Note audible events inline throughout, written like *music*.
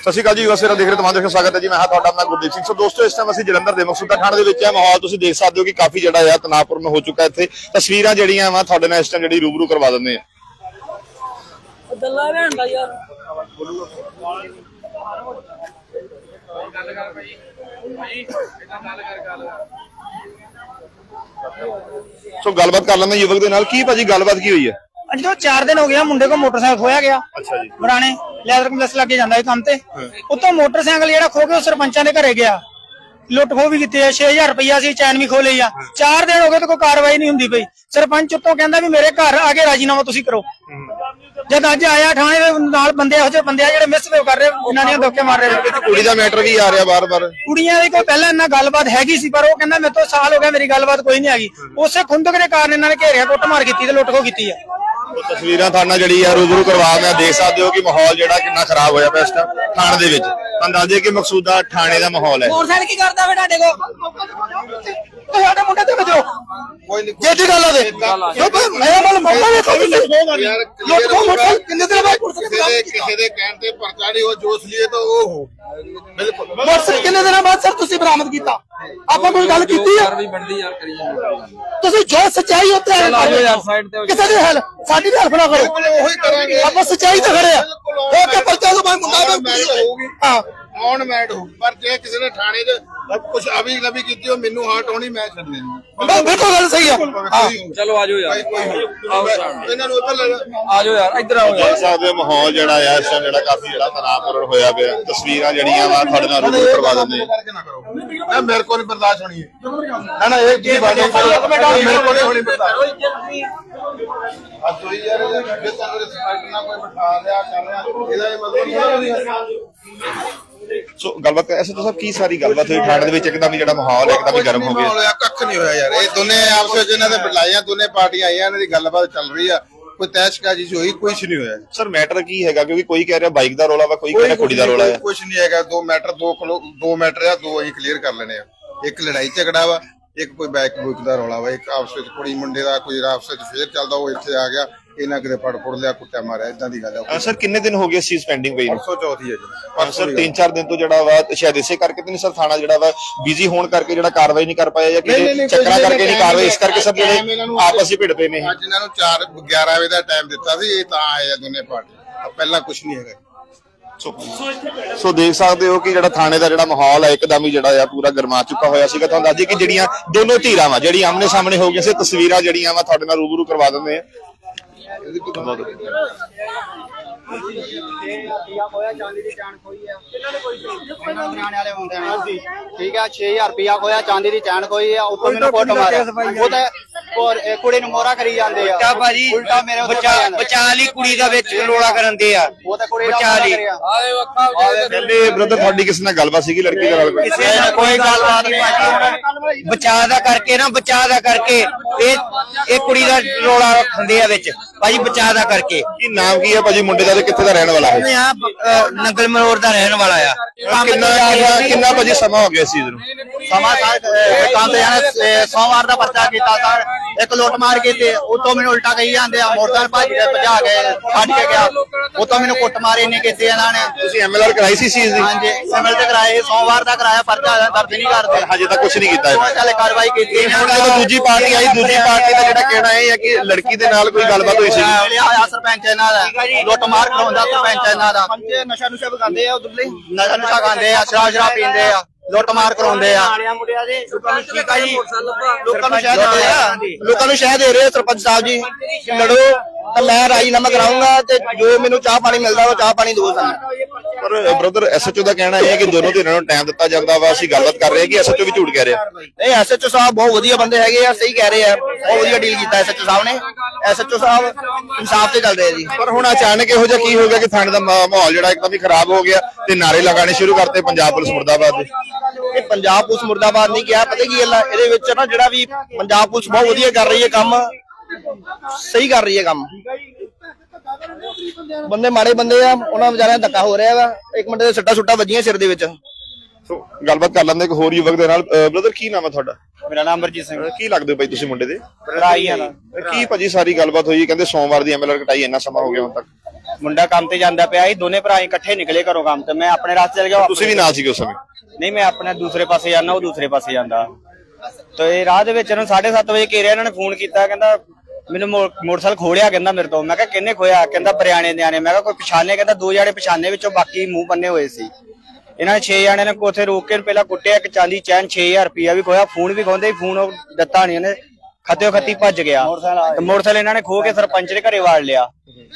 ਸਤਿ ਸ਼੍ਰੀ ਅਕਾਲ ਜੀ ਵਸੇਰਾ ਦੇਖ ਰਹੇ ਤਮਾਮ ਸਵਾਗਤ ਹੈ ਜੀ। ਮੈਂ ਹਾਂ ਤੁਹਾਡਾ ਆਪਣਾ ਗੁਰਦੀਪ ਸਿੰਘ। ਸੋ ਦੋਸਤੋ ਇਸ ਟਾਈਮ ਅਸੀਂ ਜਲੰਧਰ ਦੇ ਮਕਸੂਦਾ ਥਾਣੇ ਦੇ ਵਿੱਚ ਹੈ। ਮਾਹੌਲ ਤੁਸੀਂ ਦੇਖ ਸਕਦੇ ਹੋ ਕਿ ਕਾਫੀ ਜਿਹੜਾ ਆ ਤਣਾਅਪੂਰਨ ਹੋ ਚੁੱਕਾ ਇੱਥੇ। ਤਸਵੀਰਾਂ ਜਿਹੜੀਆਂ ਵਾ ਤੁਹਾਡੇ ਨਾਲ ਇਸ ਟਾਈਮ ਜਿਹੜੀ ਰੂਬਰੂ ਕਰਵਾ ਦਿੰਦੇ ਆ ਦਾ ਯਾਰ। ਸੋ ਗੱਲਬਾਤ ਕਰ ਲੈਂਦੇ ਯੁਵਕ ਦੇ ਨਾਲ। ਕੀ ਭਾਜੀ ਗੱਲਬਾਤ ਕੀ ਹੋਈ ਹੈ? ਅੱਜ ਤੋਂ 4 ਦਿਨ ਹੋ ਗਿਆ ਮੁੰਡੇ ਕੋ ਮੋਟਰਸਾਈਕਲ ਖੋਇਆ ਗਿਆ। ਅੱਛਾ ਜੀ। ਪੁਰਾਣੇ ਲੈਦਰ ਕੰਪਲੈਕਸ ਲੱਗੇ ਜਾਂਦਾ ਇਹ ਕੰਮ ਤੇ। ਉਤੋਂ ਮੋਟਰਸਾਈਕਲ ਜਿਹੜਾ ਖੋ ਕੇ ਉਹ ਸਰਪੰਚਾਂ ਦੇ ਘਰੇ ਗਿਆ। ਲੁੱਟ ਖੋ ਵੀ ਕੀਤੀ ਹੈ 6000 ਰੁਪਈਆ ਸੀ ਚੈਨ ਵੀ ਖੋ ਲਈ ਆ। 4 ਦਿਨ ਹੋ ਗਏ ਤੇ ਕੋਈ ਕਾਰਵਾਈ ਨਹੀਂ ਹੁੰਦੀ ਪਈ। ਸਰਪੰਚ ਉੱਤੋਂ ਕਹਿੰਦਾ ਵੀ ਮੇਰੇ ਘਰ ਆ ਕੇ ਰਾਜੀਨਾਮਾ ਤੁਸੀਂ ਕਰੋ। ਜਦ ਅੱਜ ਆਇਆ ਥਾਣੇ ਦੇ ਨਾਲ ਬੰਦੇ ਇਹੋ ਜਿਹੇ ਬੰਦੇ ਆ ਜਿਹੜੇ ਮਿਸਬਿਹੇਵ ਕਰ ਰਹੇ ਉਹਨਾਂ ਦੀਆਂ ਧੋਕੇ ਮਾਰ ਰਹੇ ਕੁੜੀ ਦਾ ਮੈਟਰ ਵੀ ਆ ਰਿਹਾ ਬਾਰ-ਬਾਰ। ਕੁੜੀਆਂ ਦੀ ਕੋਈ ਪਹਿਲਾਂ ਇਹਨਾਂ ਗੱਲਬਾਤ ਹੈਗੀ ਸੀ ਪਰ ਉਹ ਕਹਿੰਦਾ ਮੇਰੇ ਤੋਂ ਸਾਲ ਹੋ ਗਿਆ ਮੇਰੀ ਗੱਲਬਾਤ ਕੋਈ ਨਹੀਂ ਹੈਗੀ। ਉਸੇ ਖੁੰਦਕ ਦੇ ਕਾਰਨ ਇਹਨਾਂ ਨੇ ਘੇਰਿਆ ਕੁੱਟਮਾਰ ਕੀਤੀ ਤੇ ਲੁੱਟ ਖੋ ਕੀਤੀ ਆ। ਉਹ ਤਸਵੀਰਾਂ ਤੁਹਾਡੇ ਜਿਹੜੀ ਆ ਰੂਬਰੂ ਕਰਵਾ ਮੈਂ ਦੇਖ ਸਕਦੇ ਹੋ ਕਿ ਮਾਹੌਲ ਜਿਹੜਾ ਕਿੰਨਾ ਖਰਾਬ ਹੋਇਆ ਪਿਆ ਇਸ ਟਾਈਮ ਥਾਣੇ ਦੇ ਵਿੱਚ। ਅੰਦਾਜ਼ੇ ਕਿ ਮਕਸੂਦਾ ਥਾਣੇ ਦਾ ਮਾਹੌਲ ਹੈ। ਮੋਟਰਸਾਈਕਲ ਕੀ ਕਰਦਾ ਵੇ ਤੁਹਾਡੇ ਕੋ ਤੁਹਾਡੇ ਮੁੰਡੇ ਤੇ ਵਜੋ ਕੋਈ ਨਹੀਂ ਜੇ ਦੀ ਗੱਲ ਆ ਦੇ ਮੈਂ ਮਲ ਮੌਕਾ ਵੇ ਕੋਈ ਨਹੀਂ ਯਾਰ ਖੋ ਮੋਟਰਸਾਈਕਲ ਕਿੰਨੇ ਦਿਨ ਬਾਅਦ ਕਿਸੇ ਦੇ ਕਿਸੇ ਦੇ ਕਹਿਣ ਤੇ ਪਰਚਾ ਨਹੀਂ ਉਹ ਜੋਸ਼ ਲਈ ਤਾਂ ਉਹ ਹੋ। ਬਿਲਕੁਲ। ਮੋਟਰਸਾਈਕਲ ਕਿੰਨੇ ਦਿਨਾਂ ਬਾਅਦ ਸਰ ਤੁਸੀਂ ਬਰਾਮਦ ਕੀਤਾ? ਆਪਾਂ ਕੋਈ ਗੱਲ ਕੀਤੀ ਜਾਂਦੇ ਤੁਸੀਂ ਜੋ ਸੱਚਾਈ ਉੱਤੇ ਹੈ ਹੋ ਕਿਸੇ ਦੀ ਹੈਲ ਸਾਡੀ ਵੀ ਹੈਲਪ ਨਾ ਕਰੋ। ਉਹੀ ਕਰਾਂਗੇ। ਆਪਾਂ ਸੱਚਾਈ ਤੇ ਖੜੇ ਆ। ਉਹ ਕਿ ਪਰਚਾ ਤੋਂ ਬਾਅਦ ਮੁੰਡਾ ਹੋਊਗੀ। ਹਾਂ। ਔਨ ਮੈਟ ਹੋ ਪਰ ਜੇ ਕਿਸੇ ਨੇ ਥਾਣੇ 'ਚ ਕੁਝ ਅਭੀ ਨਬੀ ਕੀਤੀ ਉਹ ਮੈਨੂੰ ਹਾਰਟ ਹੋਣੀ ਮੈਂ ਛੱਡ ਦੇਣੀ ਬਿਲਕੁਲ ਗੱਲ ਸਹੀ ਆ। ਹਾਂ। ਚਲੋ ਆਜੋ ਯਾਰ। ਇਹਨਾਂ ਨੂੰ ਜਾ। ਆਜੋ ਯਾਰ ਇੱਧਰ ਆਓ ਦੇਖ ਸਕਦੇ ਹੋ ਮਾਹੌਲ ਜਿਹੜਾ ਆ ਇਸ ਟਾਈਮ ਜਿਹੜਾ ਕਾਫੀ ਜਿਹੜਾ ਤਣਾਅਪੂਰਨ ਹੋਇਆ ਪਿਆ। ਤਸਵੀਰਾਂ ਜਿਹੜੀਆਂ ਵਾ ਤੁਹਾਡੇ ਨਾਲ ਰੂਬਰੂ ਕਰਵਾ ਦਿੰਦੇ ਨਾ ਮੇਰੇ ਕੋਲ ਨਹੀਂ ਬਰਦਾਸ਼ਤ ਹੋਣੀ ਹੈ ਨਾ ਨਾ ਇਹ ਕੀ ਬਾਤ ਹੈ? ਮੇਰੇ ਕੋਲ ਨਹੀਂ ਹੋਣੀ ਬਰਦਾਸ਼ਤ। ਆ ਕੋਈ ਯਾਰ ਜੇ ਰਿਸਪੈਕਟ ਨਾਲ ਕੋਈ ਬਿਠਾ ਰਿਹਾ ਕਰ ਰਿਹਾ ਇਹਦਾ ਇਹ ਮਤਲਬ ਨਹੀਂ ਸੋ ਗੱਲਬਾਤ ਐਸੇ ਤਾਂ ਸਭ ਕੀ ਸਾਰੀ ਗੱਲਬਾਤ ਹੋਈ? ਥਾਣੇ ਦੇ ਵਿੱਚ ਇੱਕਦਮ ਹੀ ਜਿਹੜਾ ਮਾਹੌਲ ਹੈ ਇੱਕਦਮ ਹੀ ਗਰਮ ਹੋ ਗਿਆ। ਹੋਇਆ ਕੱਖ ਨਹੀਂ ਹੋਇਆ ਯਾਰ। ਇਹ ਦੋਨੇ ਆਪਸ ਵਿੱਚ ਇਹਨਾਂ ਦੇ ਬੁਲਾਈਆਂ ਦੋਨੇ ਪਾਰਟੀਆਂ ਆਈਆਂ ਇਹਨਾਂ ਦੀ ਗੱਲਬਾਤ ਚੱਲ ਰਹੀ ਆ। ਕੋਈ ਤੈਸ਼ਕਾਜੀ ਜੀ ਹੋਈ ਕੁਝ ਨਹੀਂ ਹੋਇਆ। ਸਰ ਮੈਟਰ ਕੀ ਹੈਗਾ? ਕਿਉਂਕਿ ਕੋਈ ਕਹਿ ਰਿਹਾ ਬਾਈਕ ਦਾ ਰੋਲਾ ਵਾ ਕੋਈ ਕਹਿ ਰਿਹਾ ਕੁੜੀ ਦਾ ਰੋਲਾ ਹੈ ਕੁਝ ਨਹੀਂ ਹੈਗਾ। ਦੋ ਮੈਟਰ ਦੋ ਦੋ ਮੈਟਰ ਆ ਦੋ ਅਸੀਂ ਕਲੀਅਰ ਕਰ ਲੈਣੇ ਆ। ਇੱਕ ਲੜਾਈ ਝਗੜਾ ਵਾ ਇੱਕ ਕੋਈ ਬੈਕ ਬੁੱਕ ਦਾ ਰੌਲਾ ਵਾ। ਇੱਕ ਆਪਸ ਵਿੱਚ ਕੁੜੀ ਮੁੰਡੇ ਦਾ ਕੋਈ ਆਪਸ ਵਿੱਚ ਫੇਰ ਚੱਲਦਾ ਉਹ ਇੱਥੇ ਆ ਗਿਆ। ਇਹਨਾਂ ਕਿਤੇ ਫੜ ਫੁੜ ਲਿਆ ਕੁੱਟਿਆ ਮਾਰਿਆ ਇਦਾਂ ਦੀ ਗੱਲ ਆ। ਸਰ ਕਿੰਨੇ ਦਿਨ ਹੋ ਗਏ ਸੀ ਪੈਂਡਿੰਗ ਪਈ ਨੂੰ? ਪਰਸੋਂ ਚੌਥੀ ਹੈ ਜੀ। ਸਰ ਦੀ 3-4 ਦਿਨ ਤੋਂ ਜਿਹੜਾ ਵਾ ਸ਼ਾਇਦ ਇਸੇ ਕਰਕੇ ਤੇ ਨਹੀਂ ਸਰ ਥਾਣਾ ਜਿਹੜਾ ਵਾ ਬਿਜ਼ੀ ਹੋਣ ਕਰਕੇ ਜਿਹੜਾ ਕਾਰਵਾਈ ਨਹੀਂ ਕਰ ਪਾਇਆ ਜਾਂ ਨਹੀਂ, ਨਹੀਂ, ਕਿਸੇ ਨਹੀਂ, ਚੱਕਰਾਂ ਕੋਈ ਕਰਕੇ ਨਹੀਂ ਕਾਰਵਾਈ ਇਸ ਕਰਕੇ time ਜਿਹੜੇ ਇਹਨਾਂ ਨੂੰ- ਆਪਸ ਵਿੱਚ ਭਿੜ ਪਏ ਨੇ ਇਹ। ਅੱਜ ਇਹਨਾਂ ਨੂੰ 4 11 ਵਜੇ ਦਾ ਟਾਈਮ ਦਿੱਤਾ ਸੀ ਇਹ ਤਾਂ ਆਏ ਆ ਦੋਨੇ ਪਾਰਟੀ ਪਹਿਲਾਂ ਕੁਝ ਨਹੀਂ ਹੈਗਾ। ਸੋ ਸੋ ਦੇਖ ਸਕਦੇ ਹੋ ਕਿ ਜਿਹੜਾ ਥਾਣੇ ਦਾ ਜਿਹੜਾ ਮਾਹੌਲ ਹੈ ਇੱਕਦਮ ਹੀ ਜਿਹੜਾ ਆ ਪੂਰਾ ਗਰਮਾ ਚੁੱਕਾ ਹੋਇਆ ਸੀਗਾ। ਤੁਹਾਨੂੰ ਦੱਸ ਦਈਏ ਕਿ ਜਿਹੜੀਆਂ ਦੋਨੋਂ ਧਿਰਾਂ ਵਾ ਜਿਹੜੀਆਂ ਆਮਨੇ ਸਾਹਮਣੇ ਹੋ ਗਈਆਂ ਸੀ ਤਸਵੀਰਾਂ ਜਿਹੜੀਆਂ ਵਾ ਤੁਹਾਡੇ ਨਾਲ ਰੂਬਰੂ ਕਰਵਾ ਦਿੰਦੇ ਆ। ਠੀਕ ਆ 6000 ਰੁਪਿਆ ਖੋਇਆ, ਚਾਂਦੀ ਦੀ ਚੈਨ ਖੋਈ ਆ ਉੱਤੋਂ ਮੈਨੂੰ ਕੁੱਟ ਮਾਰਿਆ। ਉਹ ਤੇ ਔਰ ਇਹ ਕੁੜੀ ਨੂੰ ਮੋਰਾ ਕਰੀ ਜਾਂਦੇ ਆ। ਬਚਾ ਭਾਜੀ ਉਲਟਾ ਮੇਰੇ ਉੱਤੇ ਬਚਾ ਪੈ ਜਾਂਦਾ। ਬਚਾ ਲਈ ਕੁੜੀ ਦਾ ਵਿੱਚ ਰੋਲਾ ਕਰਨ ਦੇ ਆ। ਉਹ ਤੇ ਕੁੜੀ ਦਾ ਬਚਾ ਮੋਹਰਾ ਲਈ। ਕਰਿਆ। ਆਏ ਵੱਖਾ ਕਹਿੰਦੇ ਬ੍ਰਦਰ ਤੁਹਾਡੀ ਕਿਸੇ ਨਾਲ ਗੱਲਬਾਤ ਸੀਗੀ ਲੜਕੀ ਦਾ ਗੱਲ ਕਿਸੇ ਨਾਲ ਕੋਈ ਗੱਲਬਾਤ ਨਹੀਂ ਭਾਜੀ। ਬਚਾ ਦਾ ਕਰਕੇ ਨਾ ਬਚਾ ਦਾ ਕਰਕੇ। ਇਹ ਇਹ ਕੁੜੀ ਦਾ ਰੋਲਾ ਰੱਖਦੇ ਆ ਵਿੱਚ। ਭਾਜੀ ਬਚਾ ਦਾ ਕਰਕੇ। ਕੀ ਨਾਮ ਕੀ ਹੈ ਭਾਜੀ? ਮੁੰਡੇ ਦਾ ਤੇ ਕਿੱਥੇ ਦਾ ਰਹਿਣ ਵਾਲਾ ਹੈ? ਆ ਨੰਗਲ ਮਰੋੜ ਦਾ ਰਹਿਣ ਵਾਲਾ ਆ। ਕਿੰਨਾ ਕਿੰਨਾ ਕਿੰਨਾ ਭਾਜੀ ਸਮਾਂ ਹੋ ਗਿਆ ਇਸ ਚੀਜ਼ ਨੂੰ? ਸਮਾਂ ਸਾਹਿਬ ਦੁਕਾਨ ਤੇ ਜਾਣਾ ਸੋਮਵਾਰ ਦਾ ਪਰਚਾ ਕੀਤਾ ਸਰ ਇੱਕ ਲੁੱਟ ਮਾਰ ਕੀਤੀ ਉਤੋਂ ਮੈਨੂੰ ਉਲਟਾ ਕਹੀ ਜਾਂਦੇ ਆ ਮੋਟਰਸਾਈਕਲ ਭੱਜ ਕੇ ਭਜਾ ਕੇ ਛੱਡ ਕੇ ਗਿਆ। ਉਤੋਂ ਮੈਨੂੰ ਕੁੱਟ ਮਾਰੀ ਨਹੀਂ ਕੀਤੀ ਇਹਨਾਂ ਨੇ। ਤੁਸੀਂ ਐਮਐਲਆਰ ਕਰਾਈ ਸੀ ਚੀਜ਼ ਦੀ? ਹਾਂਜੀ ਸਿਵਲ ਤੇ ਕਰਾਏ ਸੋਮਵਾਰ ਦਾ ਕਰਾਇਆ ਪਰਚਾ ਦਰਜ ਨਹੀਂ ਕਰਦੇ। ਹਜੇ ਤੱਕ ਕੁਝ ਨਹੀਂ ਕੀਤਾ ਇਹਨਾਂ ਚੱਲੇ ਕਾਰਵਾਈ ਕੀਤੀ ਨੇ। ਹੁਣ ਜਦੋਂ ਦੂਜੀ ਪਾਰਟੀ ਆਈ ਦੂਜੀ ਪਾਰਟੀ ਦਾ ਜਿਹੜਾ ਕਹਿਣਾ ਇਹ ਹੈ ਕਿ ਲੜਕੀ ਦੇ ਨਾਲ ਕੋਈ ਗੱਲਬਾਤ ਹੋਈ ਸੀ? ਲਿਆ ਹੋਇਆ ਸਰਪੰਚ ਇਹਨਾਂ ਦਾ। ਲੁੱਟ ਮਾਰ ਕਰਾਉਂਦਾ ਸਰਪੰਚ ਇਹਨਾਂ ਦਾ। ਨਸ਼ਾ ਨੁਸ਼ਾ ਵਗਾਉਂਦੇ ਆ ਉਧਰਲੇ? ਨਸ਼ਾ ਨੁਸ਼ਾ ਖਾਂਦੇ ਆ ਸ਼ਰਾਬ ਸ਼ਰਾਬ ਪੀਂਦੇ ਆ। ਲੁੱਟ ਮਾਰ ਕਰਾਉਂਦੇ ਆ। ਲੋਕਾਂ ਨੂੰ ਠੀਕ ਆ ਜੀ। ਲੋਕਾਂ ਨੂੰ ਸ਼ਹਿ ਦੇ ਰਹੇ ਆ। ਲੋਕਾਂ ਨੂੰ ਸ਼ਹਿ ਦੇ ਰਹੇ ਆ। ਸਰਪੰਚ ਸਾਹਿਬ ਜੀ ਲੜੋ ਤਾਂ ਮੈਂ ਰਾਜੀਨਾਮਾ ਕਰਾਉਂਗਾ ਤੇ ਜੋ ਮੈਨੂੰ ਚਾਹ ਪਾਣੀ ਮਿਲਦਾ ਉਹ ਚਾਹ ਪਾਣੀ ਦਿਓ ਸਾਨੂੰ। ਪਰ ਬ੍ਰਦਰ ਐਸਐਚਓ ਦਾ ਕਹਿਣਾ ਇਹ ਹੈ ਕਿ ਦੋਨੋਂ ਧਿਰਾਂ ਨੂੰ ਟਾਈਮ ਦਿੱਤਾ ਜਾਂਦਾ ਵਾ। ਅਸੀਂ ਗੱਲਬਾਤ ਕਰ ਰਹੇ ਹਾਂ ਕਿ ਐਸਐਚਓ ਵੀ ਝੂਠ ਕਹਿ ਰਿਹਾ। ਇਹ ਐਸਐਚਓ ਸਾਹਿਬ ਬਹੁਤ ਵਧੀਆ ਬੰਦੇ ਹੈਗੇ ਆ ਸਹੀ ਕਹਿ ਰਹੇ ਆ। ਬਹੁਤ ਵਧੀਆ ਡੀਲ ਕੀਤਾ ਐਸਐਚਓ ਸਾਹਿਬ ਨੇ। ਐਸਐਚਓ ਸਾਹਿਬ ਇਨਸਾਫ ਤੇ ਚੱਲਦੇ ਆ ਜੀ। ਪਰ ਹੁਣ ਅਚਾਨਕ ਇਹੋ ਜਿਹਾ ਕੀ ਹੋ ਗਿਆ ਕਿ ਥਾਣੇ ਦਾ ਮਾਹੌਲ ਜਿਹੜਾ ਇੱਕਦਮ ਹੀ ਖਰਾਬ ਹੋ ਗਿਆ ਤੇ ਨਾਰੇ ਲਗਾਣੇ ਸ਼ੁਰੂ ਕਰਤੇ ਪੰਜਾਬ ਪੁਲਿਸ ਮੁਰਦਾਬਾਦ ਦੇ? ਇਹ ਪੰਜਾਬ ਪੁਲਿਸ ਮੁਰਦਾਬਾਦ ਨਹੀਂ ਕਿਹਾ ਪਤਾ ਕੀ ਗੱਲ ਆ ਇਹਦੇ ਵਿੱਚ ਨਾ ਜਿਹੜਾ ਵੀ ਪੰਜਾਬ ਪੁਲਿਸ ਬਹੁਤ ਵਧੀਆ ਕਰ ਰਹੀ ਹੈ ਕੰਮ ਸਹੀ ਕਰ ਰਹੀ ਹੈ ਕੰਮ। ਬੰਦੇ ਮਾੜੇ ਬੰਦੇ ਆ ਉਹਨਾਂ ਵਿਚਾਰਿਆਂ ਦਾ ਧੱਕਾ ਹੋ ਰਿਹਾ ਵਾ ਇੱਕ ਮੁੰਡੇ ਦੇ ਸੱਟਾ ਸੁੱਟਾ ਵੱਜੀਆਂ ਸਿਰ ਦੇ ਵਿੱਚ। ਸੋ ਗੱਲਬਾਤ ਕਰ ਲੈਂਦੇ ਇੱਕ ਹੋਰ ਯੁਵਕ ਦੇ ਨਾਲ। ਬ੍ਰਦਰ ਕੀ ਨਾਮ ਹੈ ਤੁਹਾਡਾ? ਮੇਰਾ ਨਾਮ ਅਮਰਜੀਤ ਸਿੰਘ ਕੀ ਲੱਗਦੇ ਹੋ ਭਾਈ ਤੁਸੀਂ ਮੁੰਡੇ ਦੇ? ਭਰਾਈ ਆ ਕੀ ਭਾਜੀ ਸਾਰੀ ਗੱਲਬਾਤ ਹੋਈ ਕਹਿੰਦੇ ਸੋਮਵਾਰ ਦੀ ਐਮਐਲਆਰ ਕਟਾਈ ਇੰਨਾ ਸਮਾਂ ਹੋ ਗਿਆ ਹੁਣ ਤੱਕ। ਮੁੰਡਾ ਕੰਮ ਤੇ ਜਾਂਦਾ ਪਿਆ ਸੀ ਦੋਨੇ ਭਰਾ ਇਕੱਠੇ ਨਿਕਲੇ ਘਰੋਂ ਕੰਮ ਤੇ। ਮੈਂ ਆਪਣੇ ਰਾਸਤੇ ਚਲ ਗਿਆ ਉਹ ਤੁਸੀਂ ਵੀ ਨਾਲ ਸੀਗੇ ਉਸ ਸਮੇਂ? ਨਹੀਂ ਮੈਂ ਆਪਣੇ ਦੂਸਰੇ ਪਾਸੇ ਜਾਂਦਾ ਉਹ ਦੂਸਰੇ ਪਾਸੇ ਜਾਂਦਾ। ਤੇ ਰਾਹ ਦੇ ਵਿੱਚ ਇਹਨੂੰ 7:30 ਵਜੇ ਘੇਰਿਆ ਇਹਨਾਂ ਨੇ ਫੋਨ ਕੀਤਾ ਕਹਿੰਦਾ ਮੈਨੂੰ ਮੋ- ਮੋਟਰਸਾਈਕਲ ਖੋਲਿਆ ਕਹਿੰਦਾ ਮੇਰੇ ਤੋਂ। ਮੈਂ ਕਿਹਾ ਕਿੰਨੇ ਖੋਇਆ? ਕਹਿੰਦਾ ਬਰਿਆਣੇ ਦੇ ਆਣੇ ਮੈਂ ਕਿਹਾ ਕੋਈ ਪਛਾਣੇ? ਕਹਿੰਦਾ ਦੋ ਜਾਣੇ ਪਛਾਣੇ ਵਿੱਚੋਂ ਬਾਕੀ ਮੂੰਹ ਬੰਨੇ ਹੋਏ ਸੀ। ਇਹਨਾਂ ਨੇ 6 ਜਾਣੇ ਨੇ ਕੋਥੇ ਰੋਕ ਕੇ ਪਹਿਲਾਂ ਕੁੱਟਿਆ ਇੱਕ ਚਾਂਦੀ ਚੈਨ 6000 ਰੁਪਇਆ ਵੀ ਖੋਇਆ ਫੋਨ ਵੀ ਖੋਂਦੇ ਫੋਨ ਉਹ ਦਿੱਤਾ ਨਹੀਂ ਇਹਨੇ। ਖੱਤਿਓ ਖੱਤੀ ਭੱਜ ਗਿਆ। ਤੇ ਮੋਟਰਸਾਈਕਲ ਇਹਨਾਂ ਨੇ ਖੋ ਕੇ ਸਰਪੰਚ ਦੇ ਘਰੇ ਵਾੜ ਲਿਆ।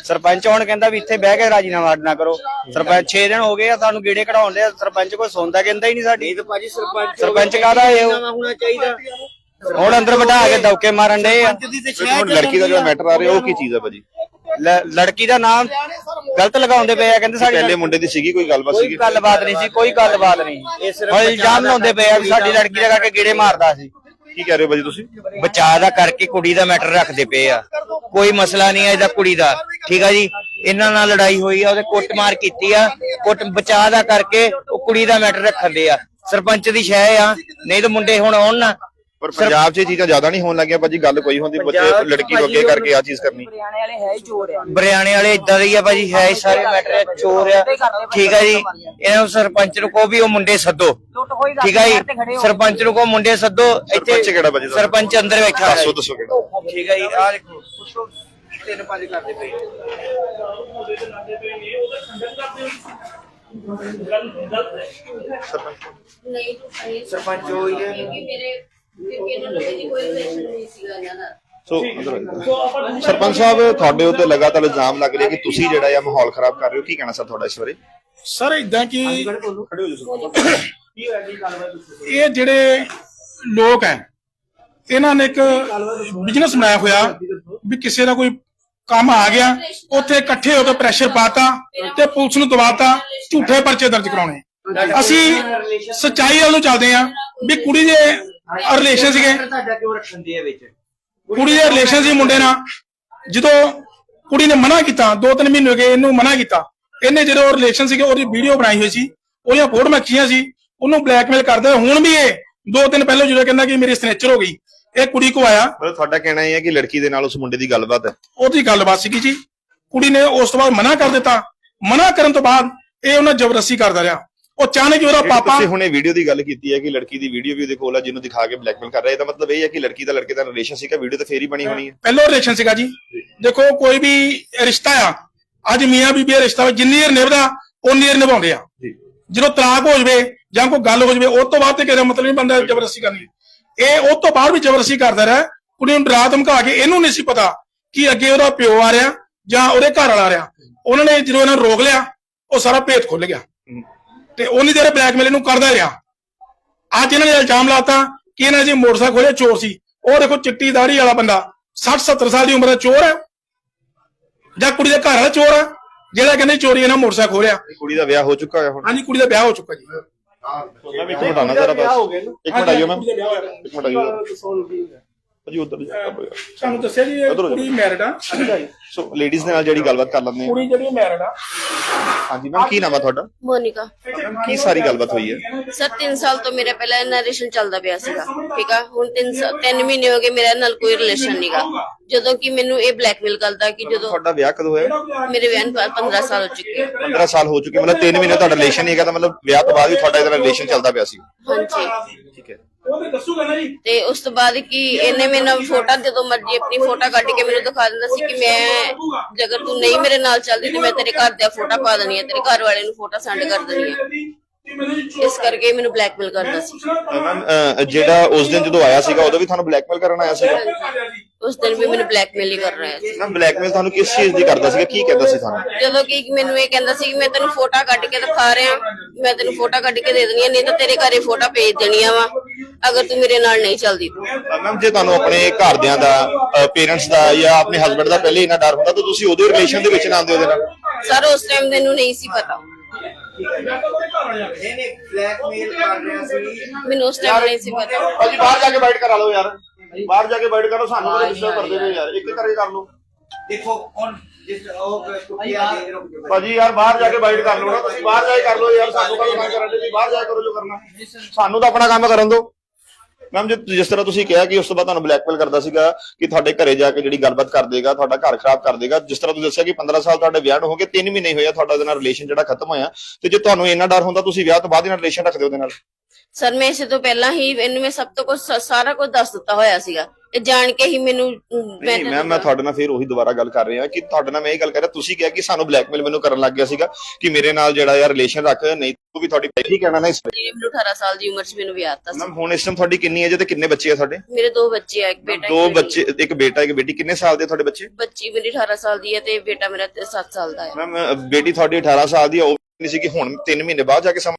ਸਰਪੰਚ ਹੁਣ ਕਹਿੰਦਾ ਵੀ ਇੱਥੇ ਬਹਿ ਕੇ ਰਾਜੀਨਾਮਾ ਨਾ ਕਰੋ। ਸਰਪੰਚ 6 ਦਿਨ ਹੋ ਗਏ ਆ ਸਾਨੂੰ ਗੇੜੇ ਕਢਾਉਣ ਦੇ ਸਰਪੰਚ ਕੋਈ ਸੁਣਦਾ ਕਹਿੰਦਾ ਹੀ ਨਹੀਂ ਸਾਡੀ। ਭਾਜੀ ਸਰਪੰਚ ਸਰਪੰਚ ਕਾਹਦਾ ਇਹ? ਹੋਣਾ ਚਾਹੀਦਾ। ਹੁਣ ਅੰਦਰ ਬਿਠਾ ਕੇ ਦੌਕੇ ਮਾਰਨ ਦੇ ਆ। ਹੁਣ ਲੜਕੀ ਦਾ ਜਿਹੜਾ ਮੈਟਰ ਆ ਰਿਹਾ ਉਹ ਕੀ ਚੀਜ਼ ਹੈ ਭਾਜੀ? ਲੜਕੀ ਦਾ ਨਾਮ ਗਲਤ ਲਗਾਉਂਦੇ ਪਏ ਆ ਕਹਿੰਦੇ ਸਾਡੀ ਪਹਿਲੇ ਮੁੰਡੇ ਦੀ ਸੀਗੀ ਕੋਈ ਗੱਲਬਾਤ ਕੋਈ ਸੀਗੀ? ਗੱਲਬਾਤ ਨਹੀਂ ਸੀ ਕੋਈ ਗੱਲਬਾਤ ਨਹੀਂ। ਹੁਣ ਇਲਜ਼ਾਮ ਲਾਉਂਦੇ ਪਏ ਆ ਵੀ ਸਾਡੀ ਲੜਕੀ ਦਾ ਕਰਕੇ ਗੇੜੇ ਮਾਰਦਾ ਸੀ। ਕੀ ਕਹਿ ਰਹੇ ਹੋ ਭਾਜੀ ਤੁਸੀਂ? ਬਚਾਅ ਦਾ ਕਰਕੇ ਕੁੜੀ ਦਾ ਮੈਟਰ ਰੱਖਦੇ ਪਏ ਆ। ਕੋਈ ਮਸਲਾ ਨਹੀਂ ਹੈ ਇਹਦਾ ਕੁੜੀ ਦਾ। ਠੀਕ ਆ ਜੀ? ਇਹਨਾਂ ਨਾਲ ਲੜਾਈ ਹੋਈ ਆ, ਉਹਦੇ ਕੁੱਟਮਾਰ ਕੀਤੀ ਆ। ਕੁੱਟ, ਬਚਾਅ ਦਾ ਕਰਕੇ ਉਹ ਕੁੜੀ ਦਾ ਮੈਟਰ ਰੱਖਣ ਦੇ ਆ। ਸਰਪੰਚ ਦੀ ਸ਼ਹਿ ਆ, ਨਹੀਂ ਤਾਂ ਮੁੰਡੇ ਹੁਣ ਆਉਣ ਨਾ। ਪਰ ਪੰਜਾਬ 'ਚ ਇਹ ਚੀਜ਼ਾਂ ਜ਼ਿਆਦਾ ਨਹੀਂ ਹੋਣ ਲੱਗੀਆਂ ਭਾਜੀ ਗੱਲ ਕੋਈ ਹੁੰਦੀ ਬੱਚੇ ਲੜਕੀ ਨੂੰ ਅੱਗੇ ਕਰਕੇ ਆ ਚੀਜ਼ ਕਰਨੀ। ਬਰਿਆਣੇ ਵਾਲੇ ਇਦਾਂ ਦੇ ਹੀ ਆ ਭਾਜੀ ਹੈ ਹੀ ਸਾਰੇ ਮੈਟਰ ਚੋਰ ਆ। ਠੀਕ ਆ ਜੀ। ਇਹਨਾਂ ਨੂੰ ਸਰਪੰਚ ਨੂੰ ਕਹੋ ਵੀ ਉਹ ਮੁੰਡੇ ਸੱਦੋ। ਠੀਕ ਆ ਜੀ। ਸਰਪੰਚ ਨੂੰ ਕਹੋ ਮੁੰਡੇ ਸੱਦੋ ਸਰਪੰਚ ਕਿਹੜਾ ਭਾਜੀ ਤੁਹਾਡਾ? ਸਰਪੰਚ ਅੰਦਰ ਬੈਠਾ ਹੈ ਦੱਸੋ ਦੱਸੋ ਕਿਹੜਾ? ਠੀਕ ਆ ਜੀ ਆ ਦੇਖੋ ਤਿੰਨ ਪੰਜ ਕਰਦੇ ਪਏ। ਨਹੀਂ ਸਰਪੰਚ ਹੋਈ ਹੈ। ਮੇਰੇ ਕਿਉਂਕਿ ਇਹਨਾਂ ਨੂੰ ਮੇਰੀ ਕੋਈ ਰਿਲੇਸ਼ਨ ਨਹੀਂ ਸੀਗਾ ਇਹਨਾਂ ਨਾਲ ਸੋ ਅੰਦਰ। ਸਰਪੰਚ ਸਾਹਿਬ ਤੁਹਾਡੇ ਉੱਤੇ ਲਗਾਤਾਰ ਇਲਜ਼ਾਮ ਲੱਗ ਰਿਹਾ ਕਿ ਤੁਸੀਂ ਜਿਹੜਾ ਆ ਮਾਹੌਲ ਖਰਾਬ ਕਰ ਰਹੇ ਹੋ ਕੀ ਕਹਿਣਾ ਸਰ ਤੁਹਾਡਾ ਇਸ ਬਾਰੇ? ਸਰ ਇਦਾਂ ਕਿ *coughs* ਇਹ ਜਿਹੜੇ ਲੋਕ ਹੈ ਇਹਨਾਂ ਨੇ ਇੱਕ ਬਿਜ਼ਨਸ ਬਣਾਇਆ ਹੋਇਆ ਵੀ ਕਿਸੇ ਦਾ ਕੋਈ ਕੰਮ ਆ ਗਿਆ ਉੱਥੇ ਇਕੱਠੇ ਹੋ ਕੇ ਪ੍ਰੈਸ਼ਰ ਪਾਤਾ ਤੇ ਪੁਲਿਸ ਨੂੰ ਦਬਾਤਾ ਝੂਠੇ ਪਰਚੇ ਦਰਜ ਕਰਾਉਣੇ। ਅਸੀਂ ਸੱਚਾਈ ਵੱਲ ਨੂੰ ਚੱਲਦੇ ਆ ਵੀ ਕੁੜੀ ਦੇ ਰਿਲੇਸ਼ਨ ਸੀਗੇ? ਤੁਹਾਡਾ ਕਿਉਂ ਰੱਖਣ ਦੀ ਹੈ ਵਿੱਚ? ਕੁੜੀ ਦੇ ਰਿਲੇਸ਼ਨ ਸੀ ਮੁੰਡੇ ਨਾਲ। ਜਦੋਂ ਕੁੜੀ ਨੇ ਮਨਾ ਕੀਤਾ ਦੋ ਤਿੰਨ ਮਹੀਨੇ ਹੋ ਗਏ ਇਹਨੂੰ ਮਨਾ ਕੀਤਾ ਇਹਨੇ ਜਦੋਂ ਰਿਲੇਸ਼ਨ ਸੀਗੇ ਉਹਦੀ ਵੀਡੀਓ ਬਣਾਈ ਹੋਈ ਸੀ ਉਹਦੀਆਂ ਫੋਟੋਆਂ ਖਿੱਚੀਆਂ ਸੀ ਉਹਨੂੰ ਬਲੈਕਮੇਲ ਕਰਦਾ ਹੁਣ ਵੀ ਇਹ ਦੋ ਦਿਨ ਪਹਿਲਾਂ ਜਦੋਂ ਕਹਿੰਦਾ ਕਿ ਮੇਰੀ ਸਨੇਚਰ ਹੋ ਗਈ ਇਹ ਕੁੜੀ ਕੋ ਆਇਆ। ਮਤਲਬ ਤੁਹਾਡਾ ਕਹਿਣਾ ਇਹ ਹੈ ਕਿ ਲੜਕੀ ਦੇ ਨਾਲ ਉਸ ਮੁੰਡੇ ਦੀ ਗੱਲਬਾਤ ਹੈ। ਉਹਦੀ ਗੱਲਬਾਤ ਸੀਗੀ ਜੀ। ਕੁੜੀ ਨੇ ਉਸ ਤੋਂ ਬਾਅਦ ਮਨਾ ਕਰ ਦਿੱਤਾ। ਮਨਾ ਕਰਨ ਤੋਂ ਬਾਅਦ ਇਹ ਉਹਨਾਂ ਜ਼ਬਰਦਸਤੀ ਕਰਦਾ ਰਿਹਾ। ਉਹ ਅਚਾਨਕ ਹੀ ਉਹਦਾ ਪਾਪਾ ਤੁਸੀਂ ਹੁਣੇ ਵੀਡੀਓ ਦੀ ਗੱਲ ਕੀਤੀ ਹੈ ਕਿ ਲੜਕੀ ਦੀ ਵੀਡੀਓ ਵੀ ਉਹਦੇ ਕੋਲ ਜਿਹਨੂੰ ਦਿਖਾ ਕੇ ਬਲੈਕਮੇਲ ਕਰ ਰਿਹਾ ਇਹਦਾ ਮਤਲਬ ਇਹ ਹੈ ਕਿ ਲੜਕੀ ਦਾ ਲੜਕੇ ਦਾ ਰਿਲੇਸ਼ਨ ਸੀਗਾ ਵੀਡੀਓ ਤਾਂ ਫੇਰ ਹੀ ਬਣੀ ਹੋਣੀ ਹੈ। ਪਹਿਲਾ ਰਿਲੇਸ਼ਨ ਸੀਗਾ ਜੀ। ਦੇਖੋ ਕੋਈ ਵੀ ਰਿਸ਼ਤਾ ਆ ਅੱਜ ਮੀਆਂ ਬੀਬੀ ਦਾ ਰਿਸ਼ਤਾ ਵਾ, ਜਿੰਨੀ ਦੇਰ ਨਿਭਦਾ ਉਨੀ ਦੇਰ ਨਿਭਾਉਂਦੇ ਆ। ਜੀ। ਜਦੋਂ ਤਲਾਕ ਹੋ ਜਵੇ ਜਾਂ ਕੋਈ ਗੱਲ ਹੋ ਜਵੇ ਉਸ ਤੋਂ ਬਾਅਦ ਤੇ ਕਿਹਦਾ ਮਤਲਬ ਨਹੀਂ ਬੰਦਾ ਜ਼ਬਰਦਸਤੀ ਕਰਨੀ ਇਹ ਉਸ ਤੋਂ ਬਾਅਦ ਵੀ ਜ਼ਬਰਦਸਤੀ ਕਰਦਾ ਰਿਹਾ ਕੁੜੀ ਨੂੰ ਡਰਾ ਧਮਕਾ ਕੇ ਇਹਨੂੰ ਨਹੀਂ ਸੀ ਪਤਾ ਕਿ ਅੱਗੇ ਉਹਦਾ ਪਿਓ ਆ ਰਿਹਾ ਜਾਂ ਉਹਦੇ ਘਰ ਵਾਲਾ ਆ ਰਿਹਾ। ਉਹਨਾਂ ਨੇ ਜਦੋਂ ਇਹਨਾਂ ਨੂੰ ਰੋਕ ਲਿਆ ਉਹ ਸਾਰਾ ਭੇਤ ਖੁੱਲ ਗਿਆ। ਤੇ ਉਨੀ ਦੇਰ ਬਲੈਕਮੇਲ ਨੂੰ ਕਰਦਾ ਰਿਹਾ। ਅੱਜ ਇਹਨਾਂ ਨੇ ਇਲਜ਼ਾਮ ਲਾਤਾ ਕਿ ਇਹਨਾਂ ਜੀ ਮੋਟਰਸਾਈਕਲ ਖੋਲੇ ਚੋਰ ਸੀ। ਉਹ ਦੇਖੋ ਚਿੱਟੀ ਦਾੜੀ ਵਾਲਾ ਬੰਦਾ 60 70 ਸਾਲ ਦੀ ਉਮਰ ਦਾ ਚੋਰ ਹੈ। ਜਾਂ ਕੁੜੀ ਦਾ ਘਰ ਵਾਲਾ ਚੋਰ ਹੈ ਜਿਹੜਾ ਕਹਿੰਦੇ ਚੋਰੀ ਇਹਨਾਂ ਮੋਟਰਸਾਈਕਲ ਖੋਲਿਆ ਕੁੜੀ ਦਾ ਵਿਆਹ ਹੋ ਚੁੱਕਾ ਹੈ ਹੁਣ। ਹਾਂਜੀ ਕੁੜੀ ਦਾ ਵਿਆਹ ਹੋ ਚੁੱਕਾ ਜੀ। ਇੱਕ ਮਿੰਟ ਆਣਾ ਜ਼ਰਾ ਬਸ। ਇੱਕ ਮਿੰਟ ਆਇਓ ਮੈਂ ਕੁੜੀ ਦਾ ਵਿਆਹ ਹੋਇਆ। ਇੱਕ ਮਿੰਟ ਆਇਓ ਭਾਜੀ ਉਧਰ ਜਾ ਤੁਹਾਨੂੰ ਦੱਸਿਆ ਜੀ ਇਹ ਕੁੜੀ ਮੈਰਿਡ ਆ। ਸੋ ਲੇਡੀਜ਼ ਦੇ ਨਾਲ ਜਿਹੜੀ ਗੱਲਬਾਤ ਕਰ ਲੈਂਦੇ ਹਾਂ। ਕੁੜੀ ਜਿਹੜੀ ਮੈਰਿਡ ਆ। ਹਾਂਜੀ ਮੈਮ ਕੀ ਨਾਮ ਹੈ ਤੁਹਾਡਾ? ਮੋਨਿਕਾ। ਕੀ ਸਾਰੀ ਗੱਲਬਾਤ ਹੋਈ ਹੈ? ਸਰ 3 ਸਾਲ ਤੋਂ ਮੇਰਾ ਪਹਿਲਾਂ ਇਹਨਾਂ ਰਿਲੇਸ਼ਨ ਚੱਲਦਾ ਪਿਆ ਸੀਗਾ ਠੀਕ ਆ? ਹੁਣ 3 3 ਮਹੀਨੇ ਹੋ ਗਏ ਮੇਰਾ ਨਾਲ ਕੋਈ ਰਿਲੇਸ਼ਨ ਨਹੀਂਗਾ ਜਦੋਂ ਕਿ ਮੈਨੂੰ ਇਹ ਬਲੈਕਮੇਲ ਕਰਦਾ ਕਿ ਜਦੋਂ ਤੁਹਾਡਾ ਵਿਆਹ ਕਦੋਂ ਹੋਇਆ? ਮੇਰੇ ਵਿਆਹ ਨੂੰ 15 ਸਾਲ ਹੋ ਚੁੱਕੇ ਆ। 15 ਸਾਲ ਹੋ ਚੁੱਕੇ ਮਤਲਬ 3 ਮਹੀਨੇ ਤੁਹਾਡਾ ਰਿਲੇਸ਼ਨ ਨਹੀਂ ਹੈਗਾ ਤਾਂ ਮਤਲਬ ਵਿਆਹ ਤੋਂ ਬਾਅਦ ਵੀ ਤੁਹਾਡਾ ਇਹਦਾ ਰਿਲੇਸ਼ਨ ਚੱਲਦਾ ਪਿਆ ਸੀ। ਹਾਂਜੀ। ਠੀਕ ਹੈ। ਤੇ ਦੱਸੂਗਾ ਨਾ ਜੀ। ਤੇ ਉਸ ਤੋਂ ਬਾਅਦ ਕਿ ਇਹਨੇ ਮੈਨੂੰ ਫੋਟੋ ਜਦੋਂ ਮਰਜ਼ੀ ਆਪਣੀ ਫੋਟੋ ਕੱਢ ਕੇ ਮੈਨੂੰ ਦਿਖਾ ਦਿੰਦਾ ਸੀ ਕਿ ਮੈਂ ਜੇਕਰ ਤੂੰ ਨਹੀਂ ਮੇਰੇ ਨਾਲ ਚੱਲਦੀ ਤੇ ਮੈਂ ਤੇਰੇ ਘਰ ਦਾ ਫੋਟੋ ਪਾ ਦੇਣੀ ਹੈ ਤੇਰੇ ਘਰ ਵਾਲੇ ਨੂੰ ਫੋਟੋ ਸੈਂਡ ਕਰ ਦੇਣੀ ਹੈ ਇਸ ਕਰਕੇ ਮੈਨੂੰ ਬਲੈਕਮੇਲ ਕਰਦਾ ਸੀ। ਮੈਮ ਜਿਹੜਾ ਉਸ ਦਿਨ ਜਦੋਂ ਆਇਆ ਸੀਗਾ ਉਦੋਂ ਵੀ ਤੁਹਾਨੂੰ ਬਲੈਕਮੇਲ ਕਰਨ ਆਇਆ ਸੀਗਾ? ਉਸ ਦਿਨ ਵੀ ਮੈਨੂੰ ਬਲੈਕਮੇਲ ਹੀ ਕਰ ਰਿਹਾ ਸੀ। ਮੈਮ ਬਲੈਕਮੇਲ ਤੁਹਾਨੂੰ ਕਿਸ ਚੀਜ਼ ਦੀ ਕਰਦਾ ਸੀਗਾ? ਕੀ ਕਹਿੰਦਾ ਸੀ ਤੁਹਾਨੂੰ? ਜਦੋਂ ਕਿ ਮੈਨੂੰ ਇਹ ਕਹਿੰਦਾ ਸੀ ਕਿ ਮੈਂ ਤੈਨੂੰ ਫੋਟੋ ਕੱਢ ਕੇ ਦਿਖਾ ਰਿਹਾ ਮੈਂ ਤੈਨੂੰ ਫੋਟੋ ਕੱਢ ਕੇ ਦੇ ਦੇਣੀ ਆ ਨਹੀਂ ਤਾਂ ਤੇਰੇ ਘਰੇ ਫੋਟੋ ਭੇਜ ਦੇਣੀਆਂ ਵਾ ਅਗਰ ਤੂੰ ਮੇਰੇ ਨਾਲ ਨਹੀਂ ਚੱਲਦੀ ਤੂੰ। ਮੈਮ ਜੇ ਤੁਹਾਨੂੰ ਆਪਣੇ ਘਰਦਿਆਂ ਦਾ ਪੇਰੈਂਟਸ ਦਾ ਜਾਂ ਆਪਣੇ ਹਸਬੰਡ ਦਾ ਪਹਿਲੇ ਇੰਨਾ ਡਰ ਹੁੰਦਾ ਤਾਂ ਤੁਸੀਂ ਉਹਦੇ ਰਿਲੇਸ਼ਨ ਦੇ ਵਿੱਚ ਨਾ ਆਉਂਦੇ ਉਹਦੇ ਨਾਲ। ਸਰ ਉਸ ਟਾਈਮ ਮੈਨੂੰ ਨਹੀਂ ਸੀ ਪਤਾ। ਇਹਨੇ ਬਲੈਕਮੇਲ ਕਰ ਰਿਹਾ ਸੀ। ਮੈਨੂੰ ਉਸ ਟਾਈਮ ਨਹੀਂ ਸੀ ਪਤਾ। ਭਾਜੀ ਬਾਹਰ ਜਾ ਕੇ ਬਾਈਟ ਕਰਾ ਲਓ ਯਾਰ। ਬਾਹਰ ਜਾ ਕੇ ਬਾਈਟ ਕਰੋ ਸਾਨੂੰ ਡਿਸਟਰਬ ਕਰਦੇ ਨੇ ਯਾਰ ਇੱਕ ਕਰੇ ਕਰ ਲਓ। ਦੇਖੋ ਹੁਣ ਜਿਸ ਉਹ ਕੁੱਤਿਆਂ ਦੇ ਰੁਕ ਜਾਓ ਭਾਜੀ ਯਾਰ ਬਾਹਰ ਜਾ ਕੇ ਬਾਈਟ ਕਰ ਲਓ ਨਾ ਤੁਸੀਂ। ਬਾਹਰ ਜਾ ਕੇ ਕਰ ਲਓ ਯਾਰ ਸਾਨੂੰ ਕੰਮ ਕਰਨ ਦੇ ਬਾਹਰ ਜਾ ਕੇ ਕਰੋ ਜੋ ਕਰਨਾ। ਸਾਨੂੰ ਤਾਂ ਆਪਣਾ ਕੰਮ ਕਰਨ ਦਿਓ। ਮੈਮ ਜੇ ਜਿਸ ਤਰ੍ਹਾਂ ਤੁਸੀਂ ਕਿਹਾ ਕਿ ਉਸ ਤੋਂ ਬਾਅਦ ਤੁਹਾਨੂੰ ਬਲੈਕਮੇਲ ਕਰਦਾ ਸੀਗਾ ਕਿ ਤੁਹਾਡੇ ਘਰੇ ਜਾ ਕੇ ਜਿਹੜੀ ਗੱਲਬਾਤ ਕਰ ਦੇਗਾ, ਤੁਹਾਡਾ ਘਰ ਖਰਾਬ ਕਰ ਦੇਗਾ, ਜਿਸ ਤਰ੍ਹਾਂ ਤੁਸੀਂ ਦੱਸਿਆ ਕਿ 15 ਸਾਲ ਤੁਹਾਡੇ ਵਿਆਹ ਨੂੰ ਹੋ ਗਏ 3 ਮਹੀਨੇ ਹੋਇਆ ਤੁਹਾਡਾ ਉਹਦੇ ਨਾਲ ਰਿਲੇਸ਼ਨ ਜਿਹੜਾ ਖਤਮ ਹੋਇਆ। ਤੇ ਜੇ ਤੁਹਾਨੂੰ ਇੰਨਾ ਡਰ ਹੁੰਦਾ, ਤੁਸੀਂ ਵਿਆਹ ਤੋਂ ਬਾਅਦ ਇਹਨਾਂ ਰਿਲੇਸ਼ਨ ਰੱਖਦੇ ਉਹਦੇ ਨਾਲ? ਸਰ, ਮੈਂ ਇਸੇ ਤੋਂ ਪਹਿਲਾਂ ਹੀ, ਇਹਨੂੰ ਮੈਂ ਸਭ ਤੋਂ ਕੁਝ ਸਾਰਾ ਕੁਝ ਦੱਸ ਦਿੱਤਾ ਹੋਇਆ ਸੀਗਾ। ਇਹ ਜਾਣ ਕੇ ਹੀ ਮੈਨੂੰ ਨਹੀਂ ਮੈਮ ਮੈਂ ਤੁਹਾਡੇ ਨਾਲ ਫਿਰ ਉਹੀ ਦੁਬਾਰਾ ਗੱਲ ਕਰ ਰਿਹਾ ਕਿ ਤੁਹਾਡੇ ਨਾਲ ਮੈਂ ਇਹ ਗੱਲ ਕਰ ਰਿਹਾ ਤੁਸੀਂ ਕਿਹਾ ਕਿ ਸਾਨੂੰ ਬਲੈਕਮੇਲ ਮੈਨੂੰ ਕਰਨ ਲੱਗ ਗਿਆ ਸੀਗਾ ਕਿ ਮੇਰੇ ਨਾਲ ਜਿਹੜਾ ਯਾਰ ਰਿਲੇਸ਼ਨ ਰੱਖ ਨਹੀਂ ਤੂੰ ਵੀ ਤੁਹਾਡੀ ਪਹਿਲੀ ਕਹਿਣਾ ਨਾ ਇਸ ਜਿਵੇਂ ਮੈਨੂੰ 18 ਸਾਲ ਦੀ ਉਮਰ 'ਚ ਮੈਨੂੰ ਵਿਆਹ ਦਿੱਤਾ ਸੀ। ਮੈਮ ਹੁਣ ਇਸ ਟਾਈਮ ਤੁਹਾਡੀ ਕਿੰਨੀ ਏਜ ਤੇ ਕਿੰਨੇ ਬੱਚੇ ਆ ਤੁਹਾਡੇ? ਮੇਰੇ ਦੋ ਬੱਚੇ ਆ ਇੱਕ ਬੇਟਾ ਦੋ ਇੱਕ। ਬੱਚੇ ਇੱਕ ਬੇਟਾ ਇੱਕ ਬੇਟੀ। ਕਿੰਨੇ ਸਾਲ ਦੇ ਆ ਤੁਹਾਡੇ ਬੱਚੇ? ਬੱਚੀ ਮੇਰੀ 18 ਸਾਲ ਦੀ ਹੈ ਤੇ ਬੇਟਾ ਮੇਰਾ 7 ਸਾਲ ਦਾ ਹੈ। ਮੈਮ ਬੇਟੀ ਤੁਹਾਡੀ 18 ਸਾਲ ਦੀ ਹੈ ਉਹ ਨਹੀਂ ਸੀ ਕਿ ਹੁਣ 3 ਮਹੀਨੇ ਬਾਅਦ ਜਾ ਕੇ